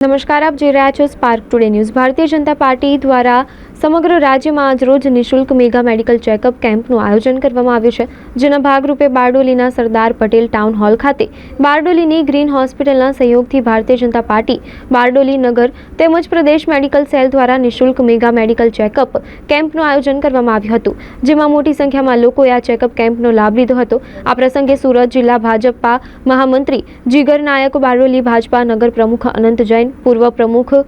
નમસ્કાર આપ જોઈ રહ્યા છો spark today news Bharatiya Janata party દ્વારા સમગ્ર રાજ્યમાં આજરોજ નિઃશુલ્ક મેગા મેડિકલ ચેકઅપ કેમ્પનું આયોજન કરવામાં આવ્યું છે, જેના ભાગરૂપે બારડોલીના સરદાર પટેલ ટાઉન હોલ ખાતે, બારડોલીની ગ્રીન હોસ્પિટલના સહયોગથી ભારતીય જનતા પાર્ટી, બારડોલી નગર તેમજ પ્રદેશ મેડિકલ સેલ દ્વારા નિઃશુલ્ક મેગા મેડિકલ ચેકઅપ કેમ્પનું આયોજન કરવામાં આવ્યું હતું, જેમાં મોટી સંખ્યામાં લોકોએ આ ચેકઅપ કેમ્પનો લાભ લીધો હતો. આ પ્રસંગે સુરત જિલ્લા ભાજપા મહામંત્રી જીગર નાયક, બારડોલી ભાજપા નગર પ્રમુખ અનંત જૈન, પૂર્વ પ્રમુખ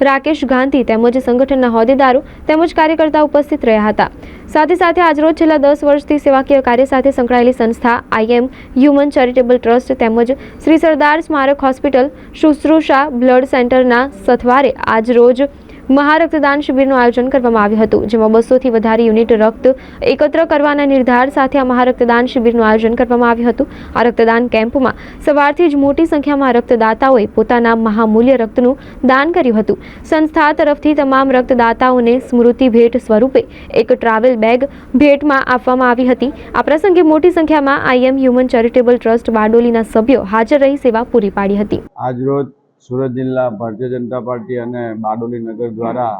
રાકેશ ગાંધી તેમજ સંગઠનના હોદ્દેદારો તેમજ કાર્યકર્તા ઉપસ્થિત રહ્યા હતા. સાથે સાથે આજરોજ છેલ્લા દસ વર્ષથી સેવાકીય કાર્ય સાથે સંકળાયેલી સંસ્થા આઈએમ હ્યુમન ચેરિટેબલ ટ્રસ્ટ તેમજ શ્રી સરદાર સ્મારક હોસ્પિટલ શુશ્રુષા બ્લડ સેન્ટરના સથવારે આજરોજ મહારક્તદાન શિબિરનું આયોજન કરવામાં આવ્યું હતું, જેમાં બસોથી વધારે યુનિટ રક્ત એકત્ર કરવાના નિર્ધાર સાથે આ મહારક્તદાન શિબિરનું આયોજન કરવામાં આવ્યું હતું. આ રક્તદાન કેમ્પમાં સવારથી જ મોટી સંખ્યામાં રક્તદાતાઓએ પોતાના મહામૂલ્ય રક્તનું દાન કર્યું હતું. સંસ્થા તરફથી તમામ રક્તદાતાઓને સ્મૃતિ ભેટ સ્વરૂપે એક ટ્રાવેલ બેગ ભેટમાં આપવામાં આવી હતી. આ પ્રસંગે મોટી સંખ્યામાં I am human charitable trust બારડોલીના સભ્યો હાજર રહી સેવા પૂરી પાડી હતી. આજરોજ સુરત જિલ્લા ભારતીય જનતા પાર્ટી અને બારડોલી નગર દ્વારા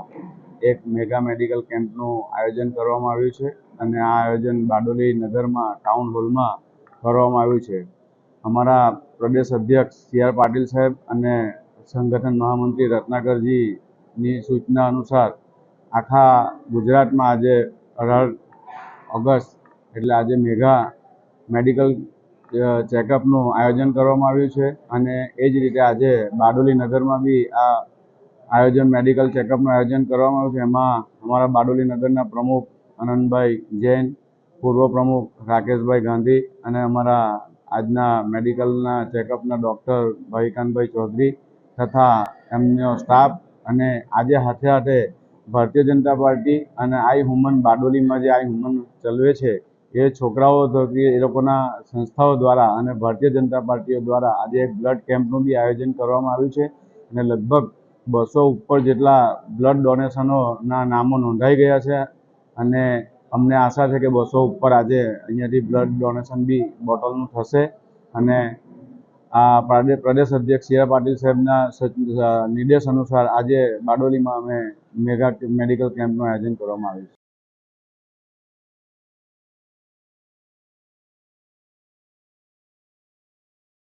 એક મેગા મેડિકલ કેમ્પનું આયોજન કરવામાં આવ્યું છે. અને આ આયોજન બારડોલી નગરમાં, ટાઉન હોલમાં કરવામાં આવ્યું છે. અમારા પ્રદેશ અધ્યક્ષ સી આર પાટીલ સાહેબ અને સંગઠન મહામંત્રી રત્નાકરજીની સૂચના અનુસાર આખા ગુજરાતમાં આજે અઢાર ઓગસ્ટ, એટલે આજે મેગા મેડિકલ ચેકઅપનું આયોજન કરવામાં આવ્યું છે અને એ જ રીતે આજે બારડોલી નગરમાં બી આ આયોજન મેડિકલ ચેકઅપનું આયોજન કરવામાં આવ્યું છે. એમાં અમારા બારડોલી નગરના પ્રમુખ આનંદભાઈ જૈન, પૂર્વ પ્રમુખ રાકેશભાઈ ગાંધી અને અમારા આજના મેડિકલના ચેકઅપના ડૉક્ટર ભાઈકાનભાઈ ચૌધરી તથા એમનો સ્ટાફ અને આજે હાથે હાથે ભારતીય જનતા પાર્ટી અને આઈ હુમન બારડોલીમાં જે આઈ હુમન ચલવે છે એ છોકરાઓ થકી એ લોકોના સંસ્થાઓ દ્વારા અને ભારતીય જનતા પાર્ટીઓ દ્વારા આજે એક બ્લડ કેમ્પનું બી આયોજન કરવામાં આવ્યું છે અને લગભગ બસો ઉપર જેટલા બ્લડ ડોનેશનોના નામો નોંધાઈ ગયા છે અને અમને આશા છે કે બસો ઉપર આજે અહીંયાથી બ્લડ ડોનેશન બી બોટલનું થશે અને આ પ્રદેશ અધ્યક્ષ સી પાટીલ સાહેબના નિર્દેશ અનુસાર આજે બારડોલીમાં અમે મેગા, મેડિકલ કેમ્પનું આયોજન કરવામાં આવ્યું છે.